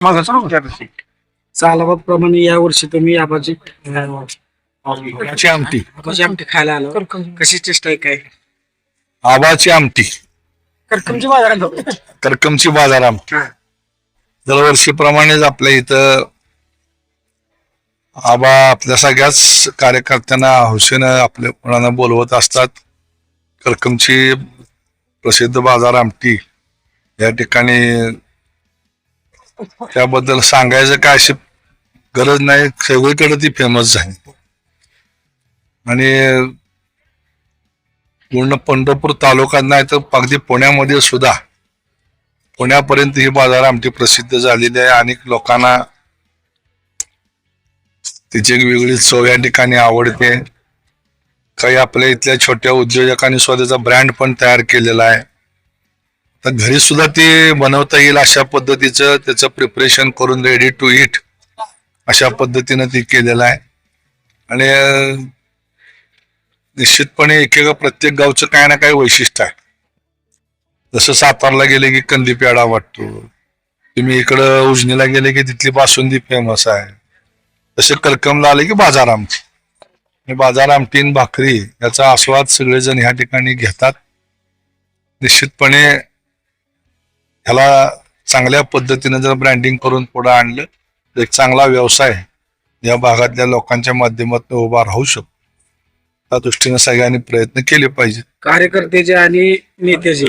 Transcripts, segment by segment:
माझा? सालाबादप्रमाणे या वर्षी तुम्ही आबाची आबाची आमटी. आबाची आमटी खायला आलो. कशी चेष्टा आहे काय? आबाची आमटी. करकमची बाजार. करकमची बाजार आमटी. दरवर्षीप्रमाणेच आपल्या इथं आबा आपल्या सगळ्याच कार्यकर्त्यांना हौसेनं आपल्या मुलांना बोलवत असतात. करकमची प्रसिद्ध बाजार आमटी. या ठिकाणी त्याबद्दल सांगायचं काय अशी गरज नाही. सगळीकडे ती फेमस झाली आणि पूर्ण पंढरपूर तालुक्यात नाही तर अगदी पुण्यामध्ये सुद्धा पुण्यापर्यंत ही बाजार आमची प्रसिद्ध झालेली आहे. अनेक लोकांना तिची एक वेगळी चव या ठिकाणी आवडते. काही आपल्या इथल्या छोट्या उद्योजकांनी स्वतःचा ब्रँड पण तयार केलेला आहे. तर घरी सुद्धा ते बनवता येईल अशा पद्धतीचं त्याचं प्रिपरेशन करून रेडी टू इट अशा पद्धतीनं ती केलेलं आहे. आणि निश्चितपणे एकेका प्रत्येक गावचं काय ना काय वैशिष्ट्य आहे. जसं सातारला गेले की कंदी पेढा वाटतो. तुम्ही इकडं उजनीला गेले की तिथली बासुंदी फेमस आहे. तसे कलकमला आले की बाजार आमटी आणि बाजार आमटीन भाकरी याचा आस्वाद सगळेजण ह्या ठिकाणी घेतात. निश्चितपणे ह्याला चांगल्या पद्धतीनं जर ब्रँडिंग करून पुढे आणलं तर एक चांगला व्यवसाय या भागातल्या लोकांच्या माध्यमातून उभा राहू शकतो. त्या दृष्टीने सगळ्यांनी प्रयत्न केले पाहिजे कार्यकर्त्याचे आणि नेत्याचे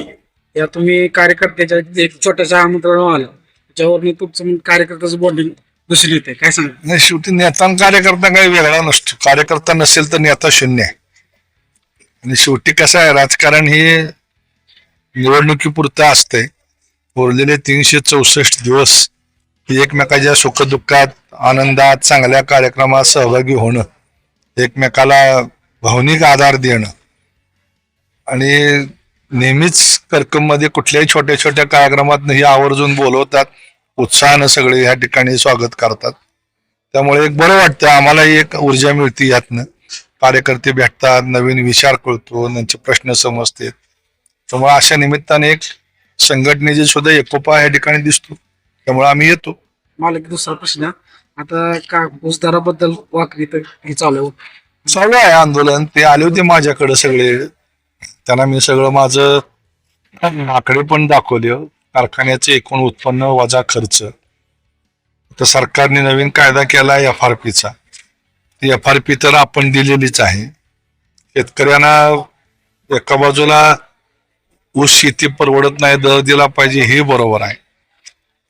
या तुम्ही कार्यकर्त्याच्या एक छोट्याशा आमंत्रण आलं. त्याच्यावर तुमचं कार्यकर्त्याचं बॉन्डिंग दुसरी येते. काय सांगा नाही शेवटी नेता आणि कार्यकर्ता काही वेगळा नसतो. कार्यकर्ता नसेल तर नेता शून्य आहे. आणि शेवटी कसं आहे राजकारण हे निवडणुकीपुरतं असतंय. उरलेले तीनशे चौसष्ट दिवस एकमेकाच्या सुखदुःखात आनंदात चांगल्या कार्यक्रमात सहभागी होणं एकमेकाला भावनिक आधार देणं. आणि नेहमीच कर्कममध्ये कुठल्याही छोट्या छोट्या कार्यक्रमात हे आवर्जून बोलवतात उत्साहानं सगळे ह्या ठिकाणी स्वागत करतात. त्यामुळे एक बरं वाटतं आम्हालाही एक ऊर्जा मिळते यातनं. कार्यकर्ते भेटतात नवीन विचार कळतो त्यांचे प्रश्न समजते त्यामुळे अशा निमित्ताने एक संघटनेची सुद्धा एकोपा या ठिकाणी दिसतो. त्यामुळे आम्ही येतो. मला एक दुसरा प्रश्न. आता का ऊसदाराबद्दल वाकरी तर हे चालू आहे. चालू आहे आंदोलन. ते आले होते माझ्याकडे सगळे. त्यांना मी सगळं माझं आकडे पण दाखवले. कारखान्याचे एकूण उत्पन्न वजा खर्च. तर सरकारने नवीन कायदा केला एफ आर पीचा एफ आर पी तर आपण दिलेलीच आहे. शेतकऱ्यांना एका बाजूला ऊस शेती परवडत नाही दर दिला पाहिजे हे बरोबर आहे.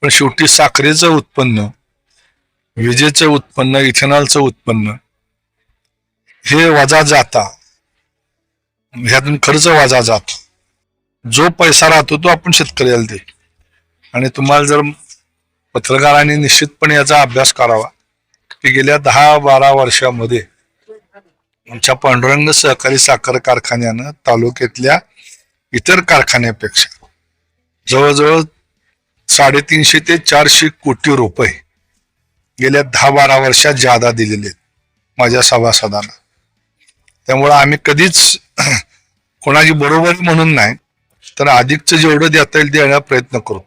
पण शेवटी साखरेचं उत्पन्न विजेचं उत्पन्न इथेनॉलचं उत्पन्न हे वजा जाता. ह्यातून खर्च वाजा जातो. जो पैसा राहतो तो आपण शेतकऱ्याला दे आणि तुम्हाला जर पत्रकारांनी निश्चितपणे याचा अभ्यास करावा की गेल्या दहा बारा वर्षामध्ये आमच्या पांडुरंग सहकारी साखर कारखान्यानं तालुक्यातल्या इतर कारखान्यापेक्षा. जवळजवळ साडेतीनशे ते चारशे कोटी रुपये गेल्या दहा बारा वर्षात जादा दिलेले आहेत माझ्या सभासदांना. त्यामुळं आम्ही कधीच कोणाची बरोबर म्हणून नाही तर अधिकचं जेवढं देता येईल देण्याचा प्रयत्न करतो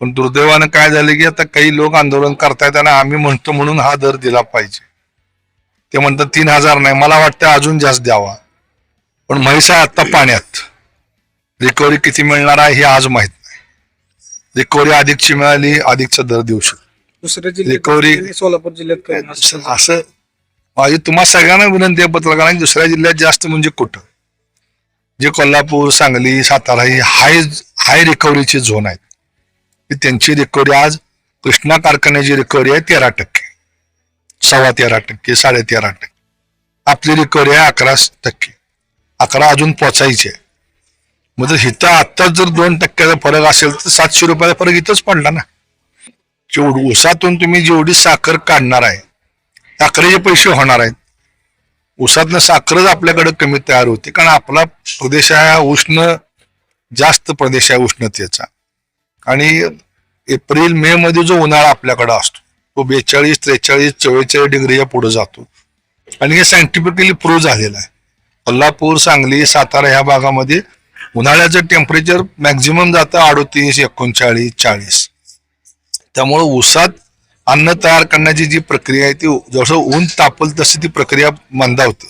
पण दुर्दैवानं काय झालं की आता काही लोक आंदोलन करतायत आणि आम्ही म्हणतो म्हणून हा दर दिला पाहिजे. ते म्हणतात तीन हजार नाही मला वाटतं अजून जास्त द्यावा. पण म्हैसा आहे पाण्यात. रिकव्हरी किती मिळणार आहे हे आज माहीत नाही. रिकव्हरी अधिकची मिळाली अधिकचा दर देऊ शकतो. दुसऱ्या जिल्ह्यात Recovery- सोलापूर जिल्ह्यात काय असं असं माझी तुम्हा सगळ्यांना विनंती आहे पत्रकारांनी दुसऱ्या जिल्ह्यात जास्त म्हणजे कुठं? जे कोल्हापूर सांगली सातारा ही हाय हाय रिकव्हरीची झोन आहेत. त्यांची रिकव्हरी आज कृष्णा कारखान्याची रिकव्हरी आहे तेरा टक्के. सव्वा तेरा टक्के साडे तेरा टक्के. आपली रिकव्हरी आहे अकरा टक्के. अकरा अजून पोचायची आहे. मग जर इथं आत्ताच जर दोन टक्क्याचा फरक असेल तर सातशे रुपयाचा फरक इथंच पडला ना. जेवढी ऊसातून तुम्ही जेवढी साखर काढणार आहे साखरेचे पैसे होणार आहेत ऊसातनं साखरच आपल्याकडे कमी तयार होते. कारण आपला प्रदेश हा उष्ण जास्त प्रदेश आहे उष्णतेचा. आणि एप्रिल मे मध्ये जो उन्हाळा आपल्याकडे असतो तो बेचाळीस त्रेचाळीस चव्वेचाळीस डिग्रीच्या पुढे जातो. आणि हे सायंटिफिकली प्रूव्ह झालेलं आहे. कोल्हापूर सांगली सातारा ह्या भागामध्ये उन्हाळ्याचं टेम्परेचर मॅक्झिमम जातं अडोतीस एकोणचाळीस चाळीस. त्यामुळं ऊसात अन्न तयार करण्याची जी प्रक्रिया आहे ती जसं ऊन तापल तशी ती प्रक्रिया मंदावते.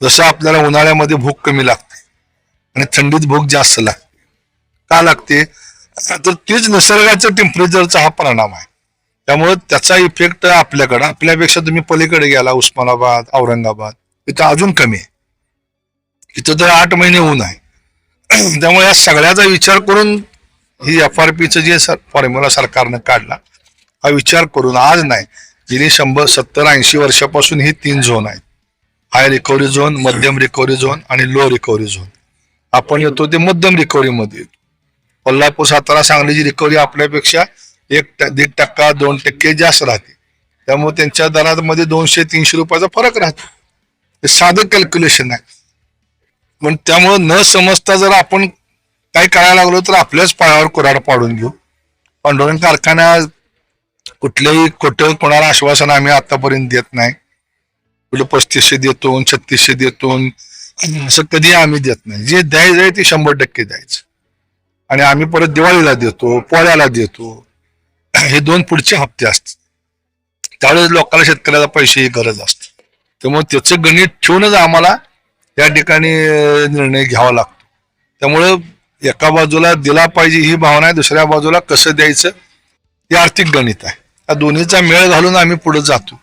जसं आपल्याला उन्हाळ्यामध्ये भूक कमी लागते आणि थंडीत भूक जास्त लागते का लागते? तर तेच निसर्गाचं टेम्परेचरचा हा परिणाम आहे. त्यामुळे त्याचा इफेक्ट आपल्याकडं आपल्यापेक्षा तुम्ही पलीकडे गेला उस्मानाबाद औरंगाबाद इथं अजून कमी आहे. इथं तर आठ महिने ऊन आहे. त्यामुळे या सगळ्याचा विचार करून ही एफ आर पीचं जे फॉर्म्युला सरकारनं काढला हा विचार करून आज नाही गेली शंभर सत्तर ऐंशी वर्षापासून ही तीन झोन आहेत. हाय रिकव्हरी झोन मध्यम रिकव्हरी झोन आणि लो रिकव्हरी झोन. आपण येतो ते मध्यम रिकव्हरीमध्ये. कोल्हापूर सातारा सांगलीची रिकव्हरी आपल्यापेक्षा एक दीड टक्का दोन टक्के जास्त राहते. त्यामुळे त्यांच्या दरामध्ये दोनशे तीनशे रुपयाचा फरक राहतो. हे साधं कॅल्क्युलेशन आहे. पण त्यामुळं न समजता जर आपण काय करायला लागलो तर आपल्याच पायावर कुराड पाडून घेऊ. पांडुरंग कारखाना कुठल्याही खोटं कोणाला आश्वासन आम्ही आतापर्यंत देत नाही. कुठं पस्तीसशे देतो छत्तीसशे देतो असं कधी आम्ही देत नाही. जे द्यायचं आहे ते शंभर टक्के द्यायचं. आणि आम्ही परत दिवाळीला देतो पोळ्याला देतो. हे दोन पुढचे हप्ते असतात. त्यावेळेस लोकांना शेतकऱ्याला पैशाची गरज असते. त्यामुळे त्याचं गणित ठेवूनच आम्हाला या ठिकाणी निर्णय घ्यावा लागतो. त्यामुळं एका बाजूला दिला पाहिजे ही भावना आहे दुसऱ्या बाजूला कसं द्यायचं हे आर्थिक गणित आहे. या दोन्हीचा मेळ घालून आम्ही पुढे जातो.